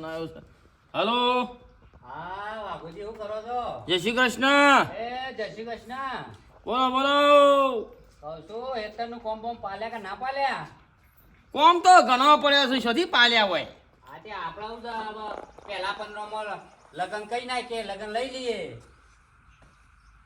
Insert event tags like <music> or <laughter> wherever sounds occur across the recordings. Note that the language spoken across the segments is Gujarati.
ફોન આવ્યો છે. હલો? હા વાઘુજી શું કરો છો? જય શ્રી કૃષ્ણ. એ જય શ્રી કૃષ્ણ. બોલો બોલો. કહું છું હેતરનું કોમ બોમ પાલ્યા કે ના પાલ્યા? કોમ તો ઘણો પડ્યા છે શોધી પાલ્યા હોય. આપણા હું છે હવે પહેલા પંદરમાં લગ્ન કઈ નાખીએ લગ્ન લઈ લઈએ.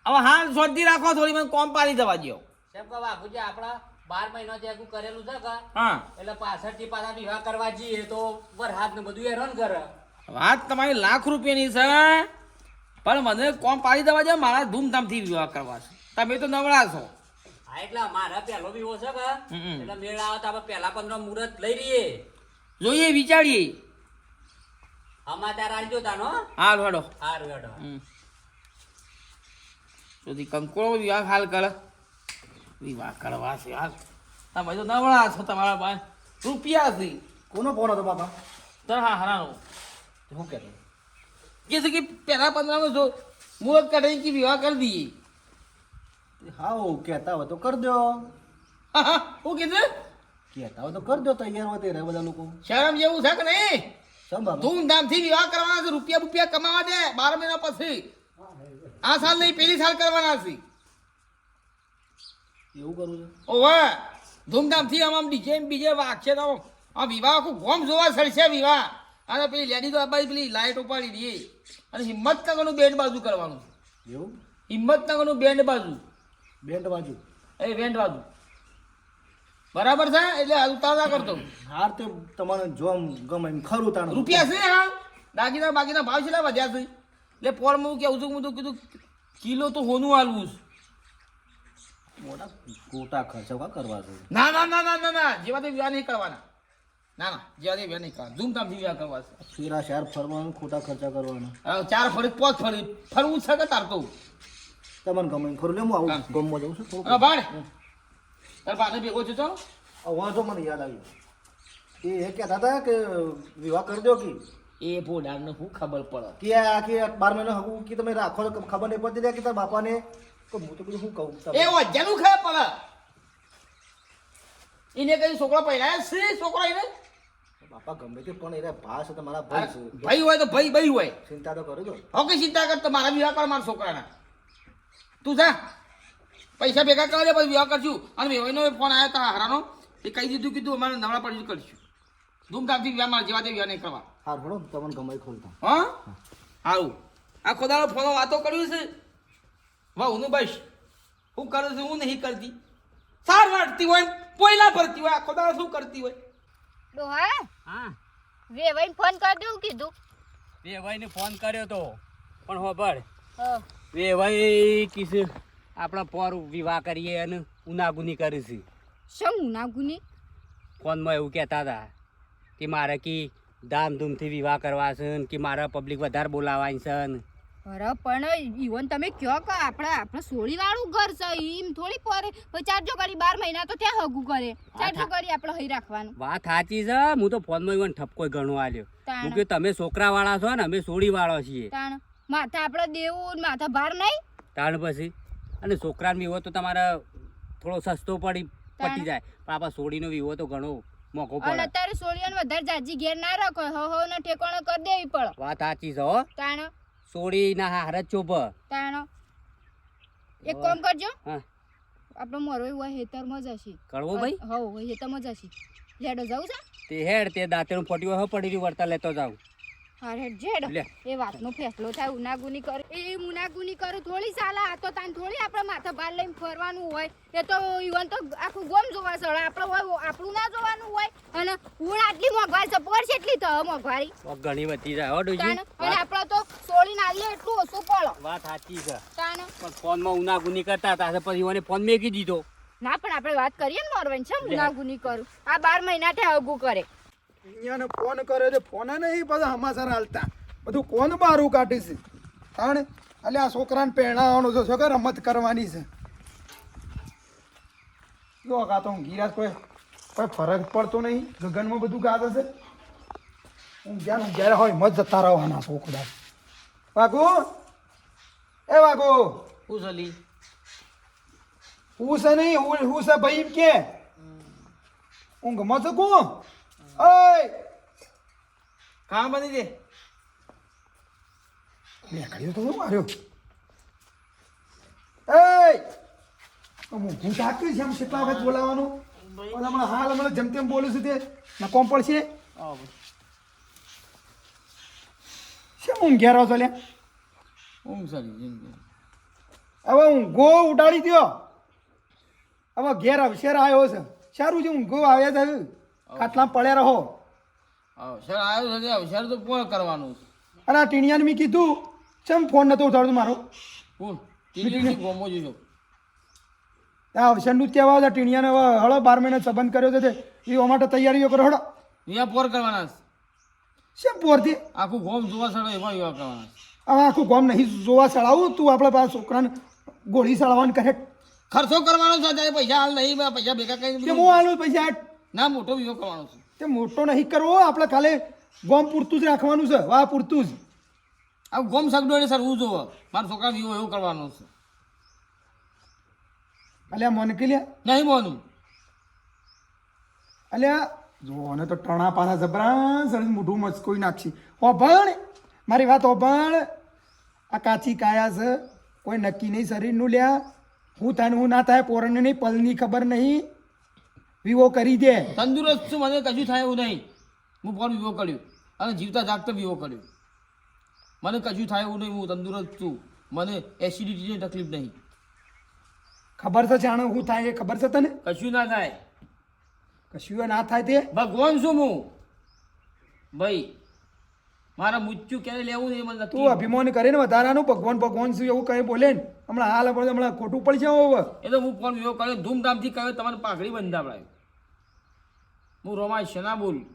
હવે હાલ શોધી રાખો થોડી મને કોમ પાડી દેવા દો સાહેબ વાઘુજી આપણા બાર મહિના જે આગું કરેલું છે કે હા. એટલે પાછળથી પાછા વિવાહ કરવા જઈએ તો વરહાદ ને બધું હેરાન કરે. વાત તમારી લાખ રૂપિયાની છે પણ મને કોમ પાડી દેવા છે મારા ધૂમધામથી વિવાહ કરવા છે. તમે તો નવરા છો. હા એટલે મારા પહેલો વિવો છે કે. એટલે મેળ આવે તો આપણે પહેલા પંદર મુહૂર્ત લઈ લઈએ. જોઈએ વિચારીએ. અમાર ત્યાં રાખજો તાનો હાલ. હડો હારું હેડો. સુધી કંકોળો વિવાહ હાલ કર. વિવાહ કરવા છે હાલ. તમે તો નવરા છો તમારા પાસે રૂપિયા છે. કોનો ફોન હતો બાપા? તર હા હરાનો. શું કહેતો કે છે કે પહેલા પંદરનો જો મુહૂર્ત કાઢી કે વિવાહ કરી દઈએ. હા હું કહેતા હોય તો કરી દો. હા હા. કીધું કહેતા હોય તો કરી દો તૈયાર હોય તે બધા લોકો. શરમ જેવું છે કે નહીં? ધૂમધામથી વિવાહ કરવાના છે રૂપિયા રૂપિયા કમાવા દે બાર મહિના પછી. આ સાલ નહીં પેલી સાલ કરવાના છે. એવું કરું છે? ઓવે ધૂમધામથી આમ આમ ડીજે બીજે બીજે વાગશે તો આ વિવાહ આખું ગોમ જોવા સડશે વિવાહ. અને પેલી લેડી તો આ પેલી લાઇટ ઉપાડી દઈએ. અને હિંમતનગરનું બેન્ડ બાજુ કરવાનું. એવું? હિંમતનગરનું બેન્ડ બાજુ. બેન્ડ બાજુ? એ બેન્ડ બાજુ. બરાબર છે? એટલે ઉતાવળા કરતો. હાર તો તમારે જોમ ગમે એમ ખરું તાણ. રૂપિયા છે હા? દાગીના બાગીના ભાવ છે વધ્યા છે. એટલે પોરમાં હું કેવું છું હું તો કીધું કિલો તો હોનું આલવું છે. મોટા ખોટા ખર્ચા કા કરવા છે? ના ના ના ના ના ના જેવા તે વિવાહ નહીં કરવાના. ના ના જેવા તે વિવાહ નહીં કરવાના. ધૂમધામથી વિવાહ કરવા છે. ફેરા શહેર ફરવાનું ખોટા ખર્ચા કરવાના. ચાર ફરી પાંચ ફરી ફરવું છે કે તાર તો? તમને ગમે ખરું. લે હું આવું હા. ગમમાં જવું છું. થોડું હા ભાડ તાર પાસે ભેગો છો ચાલો. વાંધો મને યાદ આવ્યું. એ એ કહેતા હતા કે વિવાહ કરી દો કે. એ ભોડાને શું ખબર પડે. કે આ કે બાર મહિના હકું કે તમે રાખો ખબર નહીં પડતી કે તારા બાપાને તો હું તો બધું શું કહું એ વજ્જાનું ખબર પડે એને કઈ છોકરો પહેરાયા છે છોકરો એને બાપા ગમે તે પણ એના ભા છે તમારા ભાઈ છે. ભાઈ હોય તો ભાઈ ભાઈ હોય. ચિંતા તો કરો છો. હવે ચિંતા કર મારા વિવાહ કર મારા છોકરાના. તું જા. પૈસા ભેગા કરે પછી વિવાહ કરશું. અને વેવાઈનો ફોન આવ્યો તા હારાનો એ કહી દીધું કીધું અમારે નવરા પડી કરશું. ધૂમધામથી વિવાહ મારા જેવા તે વિવાહ નહીં કરવા. હા ભણો તમને ગમે ખોલતા. હા? સારું આ ખોદાનો ફોનો વાતો કર્યું છે. વાહ હું બસ. હું કરું છું હું નહીં કરતી. સાર વાટતી હોય પોયલા ભરતી હોય આખો ખોદાનો શું કરતી હોય? ડોહા હા. વેવાઈને ફોન કરી દઉં કીધું. વેવાઈને ફોન કર્યો તો પણ હોબળ હા. વેવાઈ કીધું આપણા પોર વિવાહ કરીએ અને ઉનાગુની કરીશું. શું ઉનાગુની ફોનમાં એવું કહેતા હતા કે મારે કી ધામધૂમથી વિવાહ કરવા છે ને કે મારે પબ્લિક વધારે બોલાવાય છે ને અરે પણ ઈવન તમે કયો કે આપણે આપણે સોળી વાળું ઘર છે એમ થોડી પરે ચારજો કરી બાર મહિના તો ત્યાં હગું કરે. ચારજો કરી આપણે હઈ રાખવાનું. વાત સાચી છે. હું તો ફોનમાં ઈવન ઠપકો ઘણો આલ્યો. હું કે તમે છોકરા વાળા છો ને અમે સોળી વાળા છીએ. તાણ. માથા આપણે દેવું માથા ભાર નહીં. તાણ પછી. અને છોકરાનો વિવો તો તમારે થોડો સસ્તો પડી પટી જાય. પણ આપણા સોળીનો વિવો તો ઘણો અને પડે. અત્યારે સોળીઓને વધારે જાજી ઘેર ના રાખો. હો હો ને ઠેકાણો કરી દેવી પડે. વાત સાચી છે હો. તાણ. સોડીના હાર જ ચોપ તાણો એક કામ કરજો. હા. આપણો મોરો હોય હેતરમાં જશે. કડવો ભાઈ? હવ હેતરમાં જશે. લેડો જવું છે? તે હેડ તે દાંતેનું ફોટ્યું હો પડી રહ્યું વર્તા લેતો જાઉં. હાર જેડ એ વાતનો ફેસલો થાય ઉનાગુની કરે એ મુનાગુની કરે થોડી સાલા આ તો તાન થોડી આપણે માથા ભાર લઈને ફરવાનું હોય. એ તો ઈવન તો આખું ગોમ જોવા સળે આપણે હોય આપણું ના જોવાનું હોય. અને હું આટલી મોંઘવારી છે પર એટલી તો મોંઘવારી. ઘણી વધી જાય. હો ડોજી. અને આપણે તો સોળી ના લે એટલું ઓછું પડો. વાત સાચી છે. તાન. પણ ફોનમાં ઉનાગુની કરતા હતા પછી મને ફોન મેકી દીધો. ના પણ આપણે વાત કરીએ ને મોરવાન છે મુનાગુની કરું. આ બાર મહિના થી હગું કરે. અહીંયાને ફોન કર્યો છે ફોને નહીં બધા હમાસર હાલતા. બધું કોણ બારું કાઢી છે? કારણ એટલે આ છોકરાને પહેણાવવાનું છે છોકરા રમત કરવાની છે? જો ગાતો હું ગીરાજ કોઈ કોઈ ફરક પડતો નહીં ગગનમાં બધું ગાતો છે. હું જ્યાં જ્યારે હોય મત જતા રહેવાના છોકરા. વાઘુ? એ વાઘુ? હું સલી હું છે નહીં હું હું છે ભાઈ કે. ઊંઘમાં છું કોણ? ઓય! હા બની દે નીકળ્યો તો હું માર્યો એ હું થાક્યું છે આમ કેટલા વખત પણ હમણાં હાલ હમણાં જેમ તેમ બોલું છું તે. ના કોમ પડશે? શેમ હું ઘેર છો લે ઊંઘ સારી હવે હું ગો ઉડાડી દ્યો. હવે ઘેર અવસર આવ્યો છે. સારું છે હું ગો આવ્યા છે ખાટલા પડ્યા રહો. અવસર આવ્યો છે અવસર તો પૂર્ણ કરવાનું છે? અને આ ટીણિયાને મેં કીધું ચમ ફોન નતો ઉઠાડતો મારો? પૂર્ણ ટીવી ગોમો જોજો આ અવસરનું જ કહેવા હતા ટીણિયાને હવે હળો બાર મહિને સંબંધ કર્યો છે એવા માટે તૈયારીઓ કરો હળો. અહીંયા પોર કરવાના છે? શેમ પોરથી? આખું ગોમ જોવા સડો એમાં એવા કરવાના હવે આખું ગોમ નહીં જોવા સડાવું તું આપણા પાસે છોકરાને ગોળી ચડાવવાનું કરે. ખર્ચો કરવાનો છે પૈસા હાલ નહીં પૈસા ભેગા કરી હું આલું પૈસા? ના મોટો વીમો કરવાનો છે. તે મોટો નહીં કરવો આપણે ખાલી ગોમ પૂરતું જ રાખવાનું છે વાહ પૂરતું જ. આ ગોમ સગડો એટલે સરવું જોવો મારા છોકરા વિવો એવું કરવાનો છે. અલ્યા મન કે લ્યા? નહીં મોનું. અલ્યા જો ને તો ટણા પાના જબરા સર મોઢું મચકોઈ નાખશે. ઓભણ મારી વાત ઓભણ આ કાચી કાયા છે કોઈ નક્કી નહીં શરીરનું લ્યા. હું થાય હું ના થાય પોરણને નહીં પલની ખબર નહીં. વિવો કરી દે. તંદુરસ્ત છું મને કશું થાય એવું નહીં. હું પણ વિવો કર્યો. અને જીવતા જાગતા વિવો કર્યો. મને કશું થાય એવું નહીં હું તંદુરસ્ત છું. મને એસિડિટીની તકલીફ નહીં. ખબર છે જાણે હું થાય એ ખબર છે તને? કશું ના થાય. કશું ના થાય તે? ભગવાન છું હું. ભાઈ મારા મૃત્યુ ક્યારે લેવું નહીં મને તું અભિમાન કરે ને વધારાનું ભગવાન ભગવાન શું એવું કઈ બોલે ને. હમણાં હાલ આપણે હમણાં ખોટું પડશે હવે. એ તો હું ફોન વિવો કર્યો ધૂમધામથી કર્યો તમારે પાઘડી બંધાવડાયો હું રોમાય ના બોલું.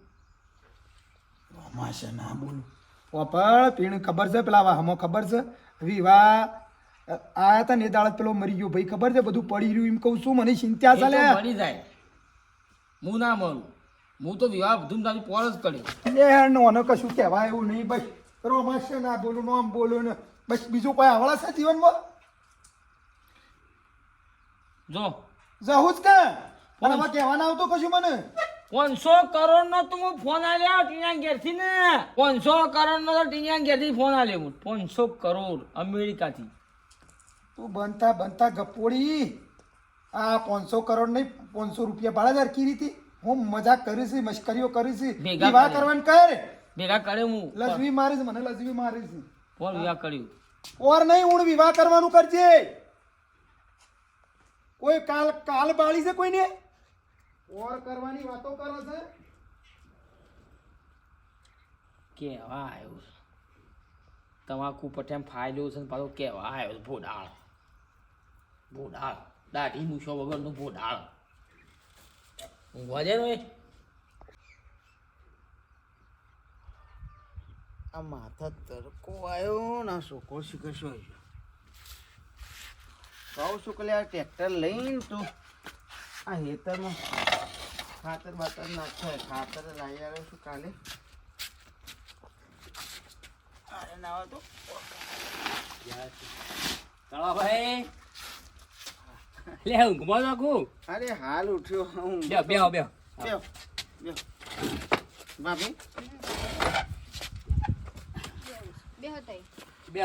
અમાશે ના બોલું. ઓપર પીણ ખબર છે પેલા હમો ખબર છે? વિવાહ આયા તા ને દાડત પેલો મરી ગયો. ભાઈ ખબર છે? બધું પડી રહ્યું એમ કહું છું મને ચિંતા ચાલે મરી જાય. હું ના મરું. હું તો વિવાહ ધૂમધામથી પોર જ કર્યો લે નોનો કશું કહેવાય એવું નહીં. બસ રોમાશે ના બોલું નોમ બોલું ને. બસ બીજું કોઈ આવડા છે જીવનમાં? જો. જવું જ કે. અને હવે કહેવાના આવતો કશું મને? પાંચસો કરોડ નો તું ફોન આલ્યો ટીના ઘેરથી ને. પાંચસો કરોડ નો તો ટીના ઘેરથી ફોન આલ્યો હું. પાંચસો કરોડ અમેરિકાથી. તું બનતા બનતા ગપોડી. આ પાંચસો કરોડ નહીં પાંચસો રૂપિયા ભાડા કી રીતે. હું મજાક કરીશ મશ્કરીઓ કરીશ. વિવાહ કરવાનું કર. ભેગા કરે હું. લજવી મારીશ મને લજવી મારીશ. ફોન વિવાહ કર્યું. ઓર નહીં હું વિવાહ કરવાનું કરજે. કોઈ કાલ કાલ બાળી છે કોઈને? ઓર કરવાની વાતો કરે છે? કેવા આવ્યો તમાકુ પઠેમ ફાયલો છે ને પાછો કેવા આવ્યો છે? ભોડાળ. ભોડાળ. દાઢી મૂછો વગરનું ભોડાળ. ઊંઘવા જાય ને આ માથા તડકો આવ્યો ના છોકરો શીખશો કહું છું કે આ ટ્રેક્ટર લઈને તું આ હેતરમાં ખાતર બાતર નાખે ખાતર લાવી આવ્યો છું કાલે અરે ના તો ભાઈ લે ઊંઘમાં નાખું અરે હાલ ઉઠ્યો હું બે બે બે બે હતા બે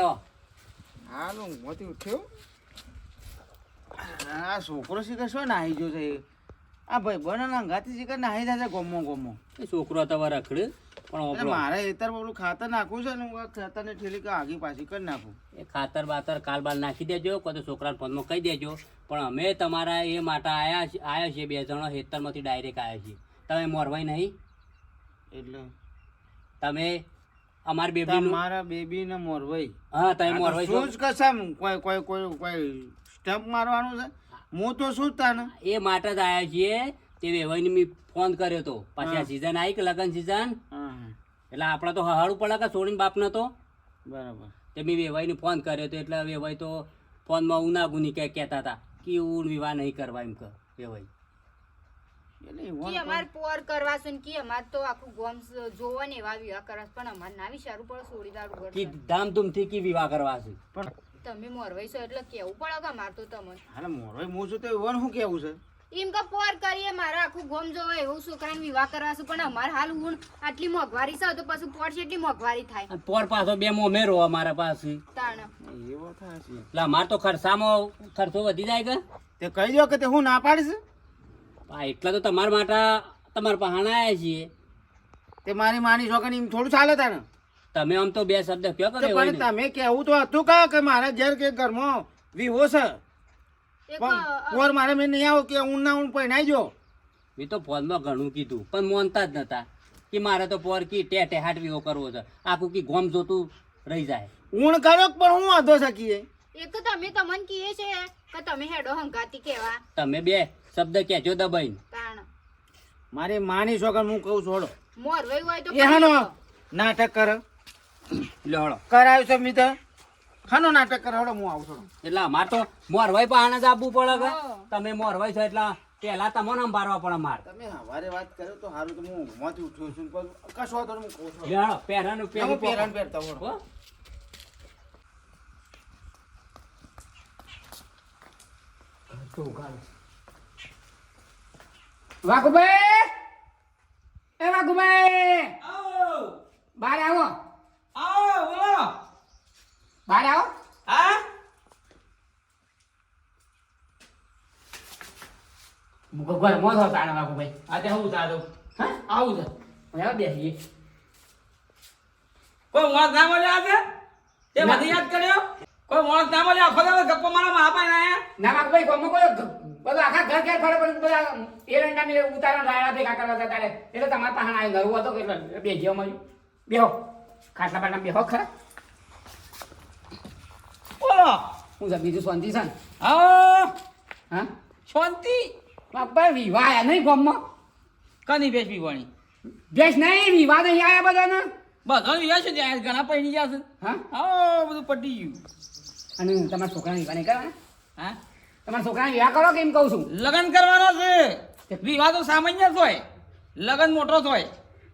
હાલ ઊંઘમાંથી ઉઠ્યો આ છોકરો શીખર શું નાહી જો છે? આ ભાઈ બને ગાતી શીખર નાહી જાય ગોમો ગોમો. એ છોકરો તમારા રખડે પણ મારે એતર પેલું ખાતર નાખવું છે ને હું ખાતરને ઠેલી કે આગી પાછી કરી નાખું. એ ખાતર બાતર કાલ બાલ નાખી દેજો કોઈ તો છોકરાને કહી દેજો. પણ અમે તમારા એ માટે આયા આયા છીએ બે જણા હેતરમાંથી ડાયરેક્ટ આવ્યા છીએ. તમે મોરવાઈ નહીં? એટલે તમે અમાર બેબી મારા બેબી ને મોરવાઈ. હા તમે મોરવાઈ શું જ કસમ કોઈ કોઈ કોઈ કોઈ સ્ટેમ્પ મારવાનું છે? હું તો શું તાને એ માટે જ આવ્યા છીએ. તે વેવાઈને મેં ફોન કર્યો તો. પછી આ સીઝન આવી કે લગન સિઝન એટલે આપણે તો હહાડું પડે કે છોડીને બાપને તો? બરાબર. તે મેં વેવાઈને ફોન કર્યો તો. એટલે વેવાઈ તો ફોનમાં ઉનાગુની કે કહેતા હતા કે એવું વિવાહ નહીં કરવા એમ કે વેવાઈ. એટલે કી અમાર પોર કરવા છે ને કી અમાર તો આખું ગોમ જોવા ને એવા વિવાહ કરવા પણ અમાર ના વિચારવું પડે સોડી દારૂ કે ગળશે. ધામધૂમથી કે વિવાહ કરવા છે? પણ તમે મોરવાઈ છો એટલે કેવું પડે કે અમાર તો તમને? અરે મોરવાઈ હું છું તો એવું શું કેવું છે? એમ કે પોર કરીએ મારે આખું ગોમ જોવે એવું છોકરાને વિવાહ કરવા છે પણ અમારે હાલ ઊણ આટલી મોંઘવારી છે તો પછી પોર છે એટલી મોંઘવારી થાય. પોર પાછો બે મો મેરો અમારા પાસે. તાણ. એવો થાય છે. એટલે અમારે તો ખર્ચામાં ખર્ચો વધી જાય કે? તે કહી દો કે તે હું ના પાડીશ આ એટલા તો તમારા માટે તમારા પહાણા આવ્યા છીએ. તે મારી માની છોકરી એમ થોડું ચાલે તારે તમે આમ તો બે શબ્દ કયો કરે પણ તમે કેવું તો હતું કા કે મારા ઘેર કે ઘરમાં વિવો છે? પણ પોર મારે મેં નહીં આવો કે ઊન ના ઊન પહેરાઈ જો મેં તો ફોનમાં ઘણું કીધું પણ મોનતા જ નતા કે મારે તો પોર કી ટે ટે વિવો કરવો છે. આખું કી ગોમ જોતું રહી જાય. ઊણ કરો પણ હું વાંધો શકીએ? એક તો તમે તમને કીએ છે કે તમે હેડો હંગાતી કેવા. તમે બે શબ્દ કહેજો દબાઈને. મારી માની છોકરી હું કહું છોડો. મોર હોય તો નાટક કર. લે હળો કરાયું છે મિત્ર. ખાનો નાટક કરાવડો હું આવું છું. એટલે અમારે તો મોરવાઈ પહાણા જ આપવું પડે કે? તમે મોરવાઈ છો એટલે પેલા તમને બારવા પડે મારે. તમે હવારે વાત કરો તો સારું તો હું ઊંઘમાંથી ઉઠ્યો છું પણ કશો હું કહું છું. લે હળો પહેરાનું પહેરું પહેરાન પહેરતા હોઉં. હો? વાઘુભાઈ! એ વાઘુભાઈ! બહાર આવો. આવો બોલો બહાર આવો. હા? ઘર મોં થો તાણે વાઘુભાઈ આજે આવું છે આવું હા? આવું છે. હવે બેસીએ. કોઈ મોણસ ના મળ્યો આજે? તે બધી યાદ કર્યો? કોઈ મોણસ ના મળ્યો આખો દાડો ગપ્પો મારા મા બાપા ના આયા? ના વાઘુભાઈ ગમો કોઈ બધું આખા ઘર ઘેર ફરે પણ બધા એરંડા ને ઉતારા રાયડા ભેગા કરવા જતા તારે એટલે તમારા પાસે આવ્યો નરું હતો કે એટલે બે જેવો મળ્યું બેહો. ખાટલા પાટલા બેહો ખરા. બોલો. હું છે બીજું શાંતિ છે હા. હા? શાંતિ? બાપા વિવાહ નહીં ગોમમાં? કની બેસ પીવાની ભેસ નહીં વિવાહ નહીં આયા બધાને? બધો વિવાહ છે ત્યાં ઘણા પૈણી ગયા છે. હા? હા બધું પટી ગયું. અને તમારા છોકરાને વિવાહ નહીં કરવાના હા? તમારા છોકરાને વિવાહ કરો કે એમ કહું છું? લગ્ન કરવાનો છે. વિવાહ તો સામાન્ય જ હોય. લગ્ન મોટો જ હોય.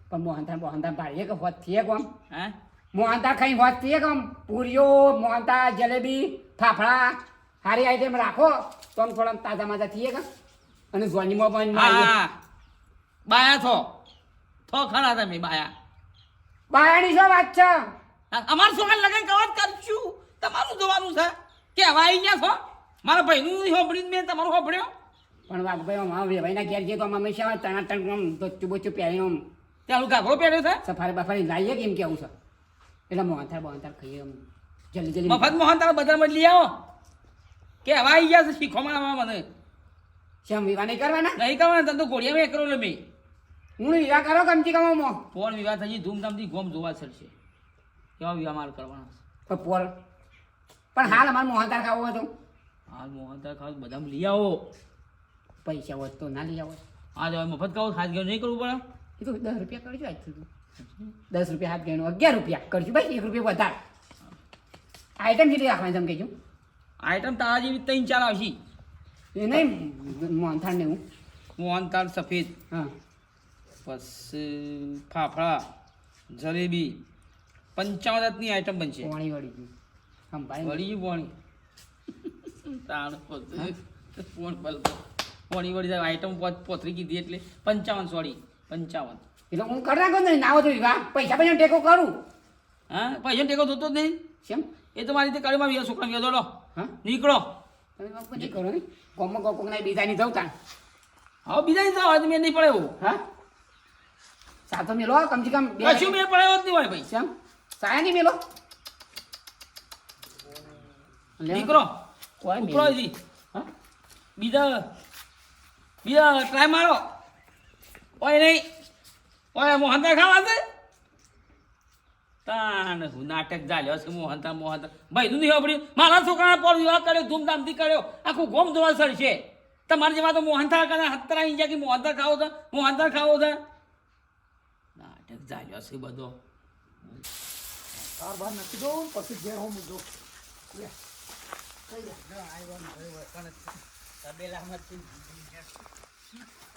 પણ મોહનતા મોહનતા પાડીએ કે હોત થઈએ કોમ? હા? મોહનથાળ ખાઈ હોત થઈએ કમ પૂરીઓ મોહનતા જલેબી ફાફડા સારી આઈટમ રાખો તો આમ થોડા તાજા માજા થઈએ કે? અને જોનીમાં પણ બાયા થો થો ખરા તમે બાયા. બાયાની શું વાત છે? અમારું શું લગ્ન કવર કરશું? તમારું જોવાનું છે. કે હવે આવી ગયા છો? મારા ભાઈનું હોંભળીને મેં તમારું સાંભળ્યો પણ વાઘભાઈ અમારા વેભાઈના ઘેર જઈએ તો અમે હંમેશા તણા તણ આમ ધોતું બોચું પહેરી આમ ત્યાં ઘાઘરો પહેર્યો છે? સફારી બફારી લાવીએ કે એમ કેવું છે? એટલે મોહનથાળ મોહનથાળ ખાઈએ એમ જલ્દી જલ્દી મફત મોહન બધા બજારમાં લઈ આવો. કે હવા આવી ગયા છે શીખોમાં મને. શેમ વિવાહ નહીં કરવાના? નહીં કરવાના તને તો ઘોડિયામાં એકરો લે મેં હું વિવાહ કરો કમથી કમ મો પોળ વિવાહ થઈ ધૂમધામથી ગોમ જોવા છે કેવા વિવાહ મારે કરવાના છે? તો પોર પણ હાલ અમારે મોહનથાળ ખાવો હતો. હાલ મોહન તાર ખાવ બધા લઈ આવો. પૈસા હોત તો ના લઈ આવો. હા હવે મફત ખાવ ખાસ ગયો નહીં કરવું પડે. એ તો દસ રૂપિયા કરજો આજથી સુધી. દસ રૂપિયા હાથ ગણો અગિયાર રૂપિયા કરજો ભાઈ એક રૂપિયા વધારે. આઈટમ કેટલી રાખવાની તમે કહેજો. આઈટમ તારા જેવી ત્રણ ચાર આવશે. એ નહીં મોહનથાળ ને હું મોહનથાળ સફેદ. હા. પછી ફાફડા જલેબી પંચાવન જાતની આઈટમ બનશે. પોણી વળી ગયું. ભાઈ. વળી પોણી. તાણ પોણી વળી આઈટમ પોતરી કીધી એટલે પંચાવન સોરી પંચાવન. એટલે હું કરી નાખો ને ના હોય તો વિવાહ. પૈસા પૈસા ટેકો કરું. હા? પૈસા ટેકો થતો જ નહીં. શેમ એ તો મારી રીતે કાળીમાં વિવાહ છોકરા વિવાહ દોડો. હા? નીકળો. તમે કરો ને. નહીં બીજા કોકના બીજાની જવું તાણ હવે બીજા નહીં જાવ મેં નહીં પડે એવું. હા? સાતો મેલો કમથી કમ બે કશું મેં પડે જ નહીં હોય ભાઈ. શેમ સાયા નહીં મેલો. નીકળો. કોઈ હજી. હા? બીજા બીજા ટ્રાય મારો. ઓય નહીં. ઓય મોહનતા ખાવા દે તાન હું નાટક ચાલ્યો છે મોહનતા મોહનતા ભાઈ નું નહીં સાંભળ્યું મારા છોકરાને પર વિવાહ કર્યો ધૂમધામથી કર્યો? આખું ગોમ જોવા સર તમારી જેવા તો મોહનતા કરે હતરા ઇંજા કે મોહનતા ખાવો છે? મોહનથાળ ખાવો છે? નાટક ચાલ્યો છે બધો. બાર બાર નાખી દો પછી ઘેર હો મૂકજો મેઠાજી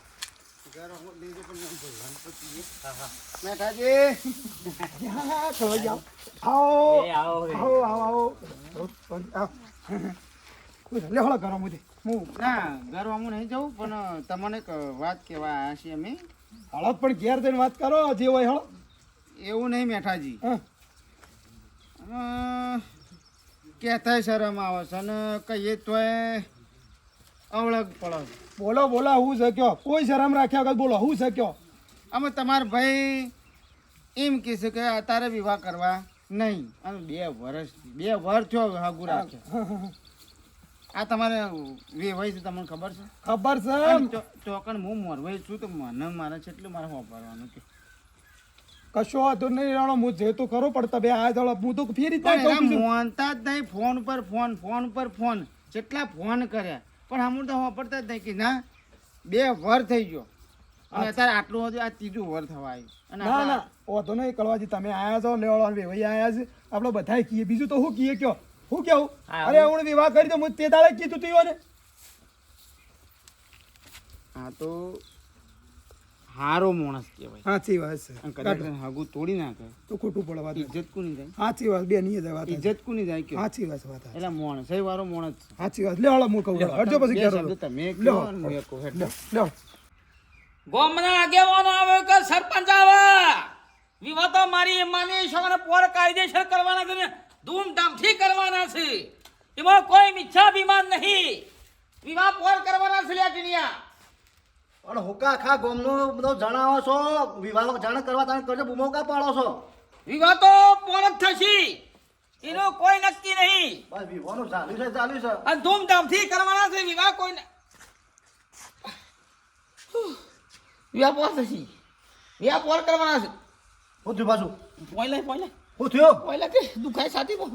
તમને એક વાત કહેવા આવ્યા છીએ અમે. હળદ પણ ઘેર જઈને વાત કરો જે હોય હળો. એવું નહીં મેઠાજી. કહેતાય શરમ આવે છે અને કહીએ તોય અવળગ પડે બોલો બોલો હું શક્યો કોઈ શરમ રાખ્યા વગર બોલો હું શક્યો અમે તમારા ભાઈ એમ કહેશે કે અત્યારે વિવાહ કરવા નહીં. અને બે વર્ષ બે વર્ષ થયો હાગુ રાખે. <laughs> આ તમારે વેવાય છે તમને ખબર છે? ખબર છે ચોકણ હું મોરવાય છું તો મને મારે છે એટલું મારે વાપરવાનું કે. કશો વાંધો નહીં રાણો હું જે તો ખરો પડતા બે આ દળો હું તો ફેરી મોનતા જ નહીં ફોન પર ફોન ફોન પર ફોન. જેટલા ફોન કર્યા પણ હમણાં તો વાપરતા જ નહીં કે ના બે વર થઈ ગયો. અને અત્યારે આટલું હતું આ ત્રીજું વર થવા આવ્યું. ના ના ઓધો નહીં કળવાજી તમે આયા છો લેવાળો વેવાઈ આયા છે. આપણે બધા કીએ. બીજું તો હું કીએ કયો? હું કેવું? અરે હું વિવાહ કરી તો હું તે દાડે કીધું તું ને હા તો હારો માણસ કહેવાય. સાચી વાત છે. કદાચ હગું તોડી નાખે. તો ખોટું પડે વાત ઇજ્જત કોની જાય. સાચી વાત બે નહીં વાત ઇજ્જત કોની જાય કે? સાચી વાત વાત એટલે માણસ વાળો માણસ સાચી વાત. લે હાલો કહું હટજો પછી હળો. તમે. કહો હું કહું હેડ લે ગોમના આગેવાનો આવે કે સરપંચ આવે? વિવાહ તો મારી માની શોને પોર કાયદેસર કરવાના છે ને ધૂમધામથી કરવાના છે. એમાં કોઈ મિચ્છા અભિમાન નહીં. વિવાહ પોર કરવાના છે લ્યા પણ હુકા આખા ગોમનું બધો જણાવો છો વિવાહ જાણ કરવા તમે કરજો બૂમો કા પાડો છો? વિવાહ તો પોર જ થશે. એનું કોઈ નક્કી નહીં. બસ વિવાહનું ચાલ્યું છે ચાલ્યું છે. અને ધૂમધામથી કરવાના છે વિવાહ કોઈ વિવાહ પોર થશે. વિવાહ પોર કરવાના છે. હું થયું પાછું? પોઈલે પોઈલે હું થયું? પોઈલે કે દુખાય છાતી બહુ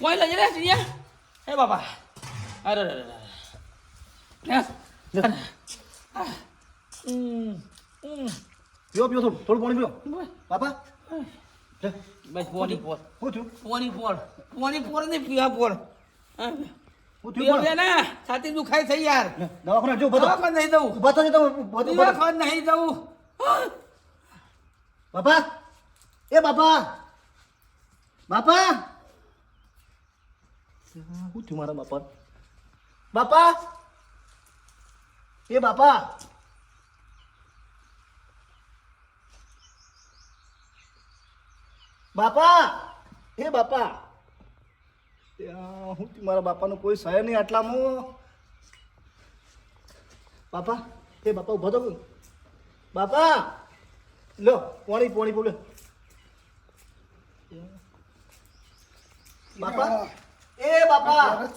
પોઈલે જરા ટીનિયા હે બાબા અરે અરે અરે Yes. હમ, હમ. પીઓ પીઓ થોડું થોડું પાણી પીઓ બાપા બસ પોની પોર હું થયું પોની પોર પોની પોર ને પીવા પોર છાતી દુખાય થઈ યાર દવાખાને જો બધો નહીં દઉં થજો, ઊભા થજો. દવાખાને નહીં દઉં બાપા એ બાપા બાપા શું થયું મારા બાપા બાપા એ બાપા. બાપા, એ બાપા. હું મારા બાપાનું કોઈ સહાય નહીં આટલામાં. બાપા, એ બાપા ઊભો તો બાપા, લો, પોણી પોણી બોલે. બાપા, એ બાપા.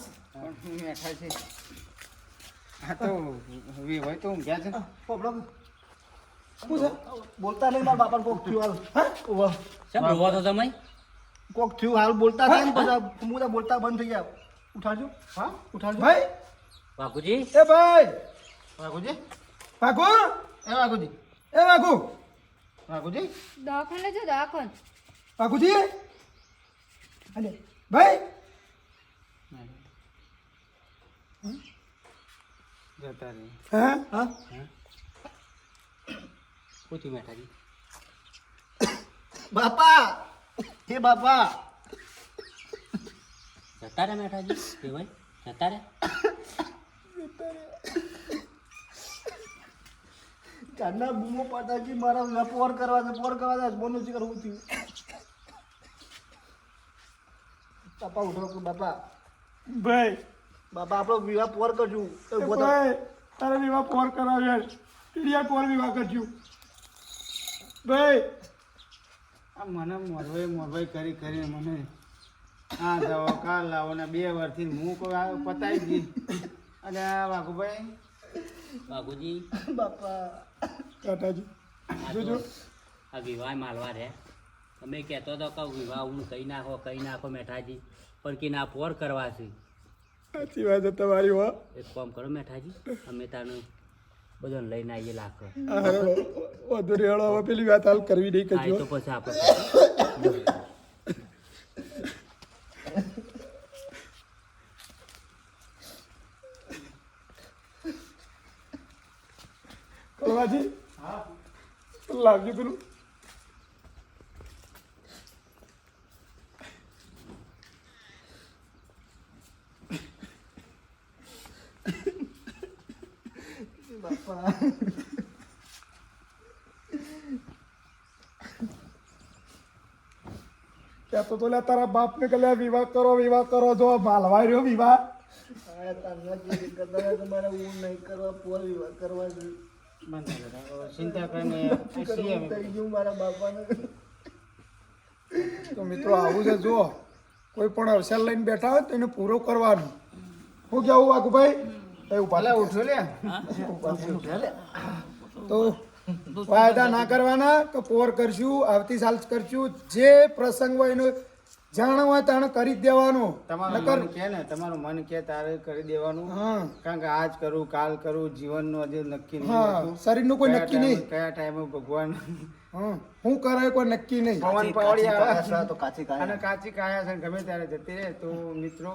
આ તો વેવાય તો ઊંઘ્યા છે પોપડો શું છે? બોલતા નહીં મારા બાપાને કોક થયું હાલ. હા. શેમ રોવો છો તમે. કોક થયું હાલ બોલતા થાય ને પછી હું તો બોલતા બંધ થઈ ગયા. ઉઠાડજો. હા? ઉઠાડજો. ભાઈ! એ ભાઈ! વાઘુજી? વાઘુ? એ વાઘુજી. એ વાઘુ! વાઘુજી? દવાખાને લેજો દવાખાને. વાઘુજી! અલે ભાઈ! જતા રહે હા? હા? પૂછ્યું મેઠાજી બાપા! હે બાપા! જતા રે મેઠાજી કે ભાઈ જતા રે ચાંદના બૂમો પાટાજી મારા પોર કરવા દે પોર કરવા દે બોનું જીકર હું થયું? બાપા ઉઠો બાપા. ભાઈ બાપા આપણો વિવાહ પોર તો. ભાઈ તારે વિવાહ પોર કરાવ્યો ટીડિયા પોર વિવાહ કરજો ભાઈ આ મને મોરવાઈ મોરવાઈ કરી કરીને મને આ જાઓ કાલ લાવો ને બે વર્ષથી હું કોઈ આ પતાવી દી અને આ વાઘુભાઈ? બાપુજી બાપા. કાટાજી આ આ વિવાહ માલવા રે. તમે કહેતો હતો કે વિવાહ હું કહી નાખો કહી નાખો મેઠાજી. પણ કે ના પોર કરવા છે. સાચી વાત છે તમારી હો. એક કામ કરો મેઠાજી અમે તાનું બધાને લઈને આવીએ લાખો. વધુ રેડો હવે પેલી વાત હાલ કરવી નહીં કજો તો પછી આપણે લાવજો પેલું બાપા કહેતો તો લે તારા બાપને ને લે વિવાહ કરો વિવાહ કરો જો માલવા રહ્યો વિવાહ. આ તારના તમારે હું નહીં કરવા પોર વિવાહ ચિંતા કરીને મારા બાપાને. તો મિત્રો આવું છે જો કોઈ પણ અવસર લઈને બેઠા હોય તો એને પૂરો કરવાનું. હું કેવું વાઘુભાઈ? એ ઊભા ભલે ઉઠો લે. તો વાયદા ના કરવાના તો પોર કરશું આવતી સાલ કરશું જે પ્રસંગ હોય એનો જાણ હોય તાણે કરી દેવાનું. તમારું મન કે ને તમારું મન કે તારે કરી દેવાનું. કારણ કે આજ કરું કાલ કરું જીવનનું હજી નક્કી નહીં શરીરનું શરીરનું કોઈ નક્કી નહીં. કયા ટાઈમે ભગવાન હું કરાય કોઈ નક્કી નહીં. પવન કાચી પાવડી આવે તો કાચી અને કાચી કાયા છે ગમે ત્યારે જતી રહે તો મિત્રો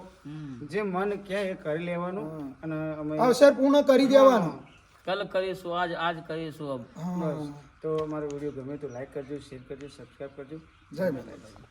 જે મન કે એ કરી લેવાનું અને અમે અવસર પૂર્ણ કરી દેવાનું. કલ કરીશું આજ આજ કરીશું બસ. તો અમારો વીડિયો ગમે તો લાઈક કરજો શેર કરજો સબસ્ક્રાઇબ કરજો. જય માતા